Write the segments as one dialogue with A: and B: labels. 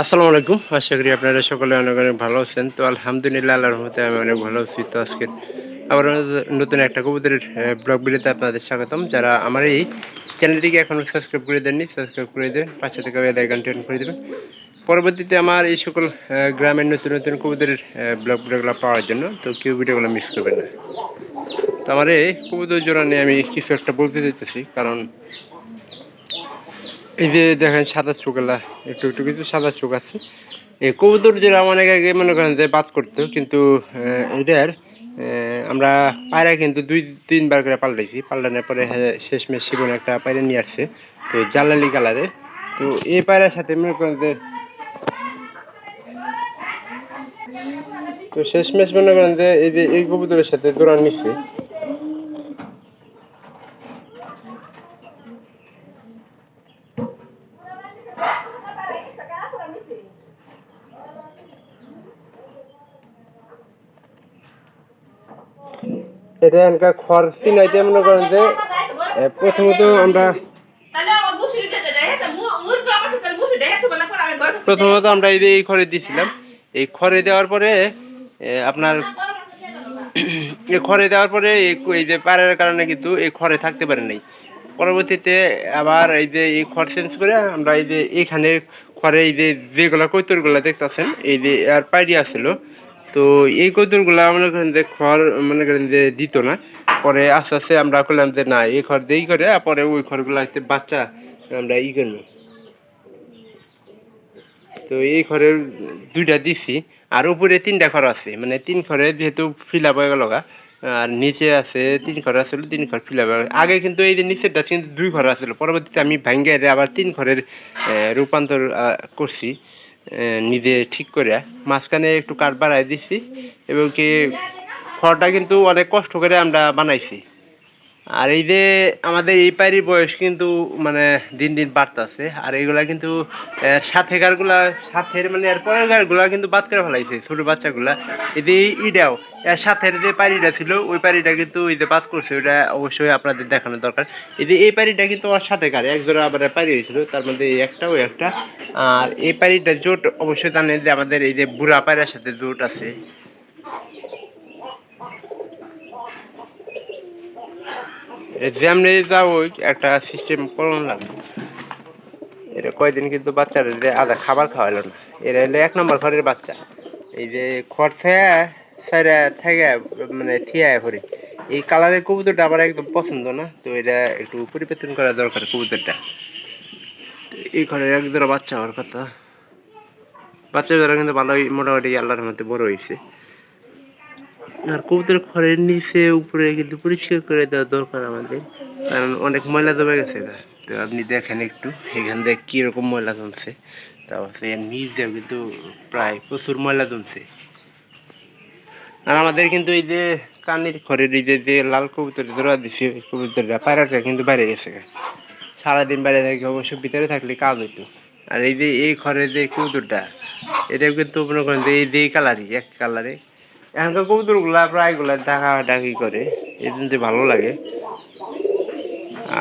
A: আসসালামু আলাইকুম। আশা করি আপনারা সকলে অনেক অনেক ভালো আছেন। তো আলহামদুলিল্লাহ, আল্লাহর রহমতে আমি অনেক ভালো আছি। তো আজকে আবার নতুন একটা কবুতরের ব্লগ ভিডিওতে আপনাদের স্বাগতম। যারা আমার এই চ্যানেলটিকে এখনও সাবস্ক্রাইব করে দেননি, সাবস্ক্রাইব করে দেবেন। পাশে থেকে বেল আইকনটি অন করে দেবেন। পরবর্তীতে আমার এই সকল গ্রামের নতুন নতুন কবুতরের ব্লগ ভিডিওগুলো পাওয়ার জন্য, তো কেউ ভিডিওগুলো মিস করবেন না। তো আমার এই কবুতর জোড়া নিয়ে আমি কিছু একটা বলতে চাইতেছি, কারণ এই যে দেখেন সাদা চোখেলা একটু একটু কিছু সাদা চোখ আছে। এই কবুতর যেটা অনেক আগে মনে করেন যে বাদ করতো কিন্তু এটার আমরা পায়রা কিন্তু দুই তিনবার করে পাল্টাইছি। পাল্টানোর পরে হ্যাঁ, শেষমেশ শিবন একটা পায়রা নিয়ে আসছে তো জালালি কালারের তো এই পায়রার সাথে মনে করেন যে তো শেষমেশ মনে করেন যে এই যে এই কবুতরের সাথে দৌড়ান নিচ্ছে। এটা এনকা খড় চিনাইতে মনে করেন যে প্রথমত আমরা প্রথমত আমরা এই এই খড়ে দিয়েছিলাম এই খড়ে দেওয়ার পরে আপনার এই খড়ে দেওয়ার পরে এই যে পাড়ার কারণে কিন্তু এই খড়ে থাকতে পারে নাই। পরবর্তীতে আবার এই যে এই খড় চেঞ্জ করে আমরা এই যে এখানে খড়ে এই যে যেগুলো কৈতরগুলো দেখতেছেন, এই যে আর পাইরি আসছিল তো এই কৈতরগুলো মনে করেন যে খড়, মনে করেন যে দিত না। পরে আস্তে আস্তে আমরা করলাম যে না, এই খড় দিয়েই করে পরে ওই খড়গুলো হচ্ছে বাচ্চা আমরা ই করব। তো এই ঘরের দুইটা দিছি, আর উপরে তিনটা ঘর আছে। মানে তিন ঘরে যেহেতু ফিল আপ হয়ে আর নিচে আছে তিন ঘর আসলে তিন ঘর ফিল আপ আগে কিন্তু এই যে নিচেরটা কিন্তু দুই ঘর আসলে পরবর্তীতে আমি ভাঙ্গে আবার তিন ঘরের রূপান্তর করছি। নিজে ঠিক করে মাঝখানে একটু কাঠ বাড়াই দিছি এবং কি খড়টা কিন্তু অনেক কষ্ট করে আমরা বানাইছি। আর এই যে আমাদের এই পায়ের বয়স কিন্তু মানে দিন দিন বাড়তেছে। আর এইগুলা কিন্তু সাথে সাথেকারগুলা সাথের মানে এর পরের গাড়গুলা কিন্তু বাদ করে ফেলাইছে ছোট বাচ্চাগুলা। এই যে এই ইটাও এর সাথের যে পাড়িটা ছিল, ওই পাড়িটা কিন্তু ওই যে বাদ করছে ওটা অবশ্যই আপনাদের দেখানো দরকার। এই যে এই পাড়িটা কিন্তু ওর সাথেকার এক জোড়া আবার পাড়ি হয়েছিল, তার মধ্যে এই একটা, ওই একটা। আর এই পাড়িটা জোট, অবশ্যই জানেন যে আমাদের এই যে বুড়া পায়রার সাথে জোট আছে। যেমনি ওই একটা সিস্টেম করুন লাগবে এটা কয়দিন কিন্তু বাচ্চাদের যে আধা খাবার খাওয়াইলো না। এরা হলো এক নম্বর ঘরের বাচ্চা। এই যে খড় সাইরা থেকে মানে থিয়ায় ভরি এই কালারের কবুতরটা আমার একদম পছন্দ না, তো এটা একটু পরিবর্তন করা দরকার কবুতরটা। এই ঘরের এক জোড়া বাচ্চা হওয়ার কথা। বাচ্চা জোড়া কিন্তু ভালোই, মোটামুটি আল্লাহর মধ্যে বড় হয়েছে। আর কবুতর খড়ের নিচে উপরে কিন্তু পরিষ্কার করে দেওয়া দরকার আমাদের। কারণ অনেক ময়লা জমে গেছে না তো আপনি দেখেন একটু, এখান থেকে কীরকম ময়লা জমছে। তারপরে নিচ দিয়েও কিন্তু প্রায় প্রচুর ময়লা জমছে। আর আমাদের কিন্তু এই যে কানের খড়ের এই যে যে লাল কবুতর জোড়া দিছি, ওই কবুতরটা পায়রাটা কিন্তু বাইরে গেছে। সারাদিন বাইরে থাকে অবশ্য ভিতরে থাকলে কাজ হইতো। আর এই যে এই খড়ের যে কবুতরটা, এটাও কিন্তু মনে করেন যে এই যে কালারই এক কালারে এখনকার কবুতরগুলা প্রায়গুলা ডাকা ডাকি করে। এই জন্য ভালো লাগে।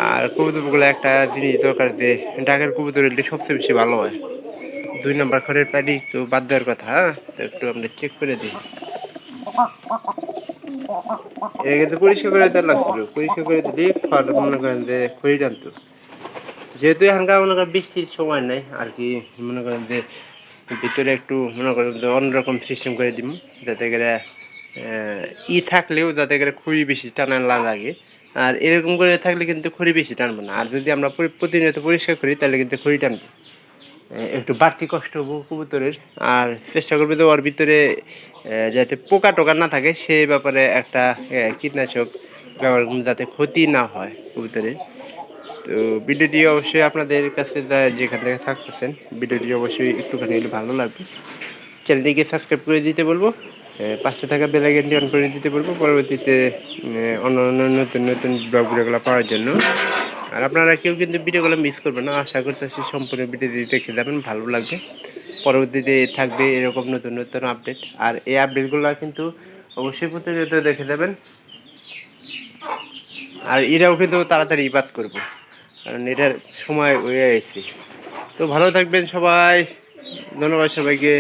A: আর কবুতরগুলো একটা জিনিস দরকার যে, ডাকের কবুতর হলে সবচেয়ে বেশি ভালো হয়। দুই নম্বর ঘরের পাড়ি একটু বাদ দেওয়ার কথা হ্যাঁ? তো একটু আমরা চেক করে দিই করে করে মনে করেন যে যেহেতু এখানকার বৃষ্টির সময় নাই, আর কি মনে করেন যে ভিতরে একটু মনে করেন যে অন্যরকম সিস্টেম করে দিব, যাতে করে ই থাকলেও যাতে করে খড়ি বেশি টানা না লাগে। আর এরকম করে থাকলে কিন্তু খড়ি বেশি টানবে না। আর যদি আমরা প্রতিনিয়ত পরিষ্কার করি, তাহলে কিন্তু খড়ি টানবে। একটু বাড়তি কষ্ট হব কবুতরের। আর চেষ্টা করবে তো ওর ভিতরে যাতে পোকা টোকা না থাকে সেই ব্যাপারে একটা কীটনাশক ব্যবহার যাতে ক্ষতি না হয় কবুতরের। তো ভিডিওটি অবশ্যই আপনাদের কাছে যা- যেখান থেকে থাকতেছেন, ভিডিওটি অবশ্যই একটুখানি হলে ভালো লাগবে। চ্যানেলটিকে সাবস্ক্রাইব করে দিতে বলব পাশে থাকা বেলাইকনটি অন করে দিতে বলব, পরবর্তীতে অন্য অন্য নতুন নতুন ব্লগ ভিডিওগুলো পাওয়ার জন্য। আর আপনারা কেউ কিন্তু ভিডিওগুলো মিস করবেন না, আশা করতেছি সম্পূর্ণ ভিডিওটি দেখে যাবেন, ভালো লাগবে। পরবর্তীতে থাকবে এরকম নতুন নতুন আপডেট আর এই আপডেটগুলো কিন্তু অবশ্যই প্রতিনিয়ত দেখে যাবেন। আর এরাও কিন্তু তাড়াতাড়ি বাদ করব। কারণ এটার সময় হয়ে গেছে। তো ভালো থাকবেন সবাই। ধন্যবাদ সবাইকে।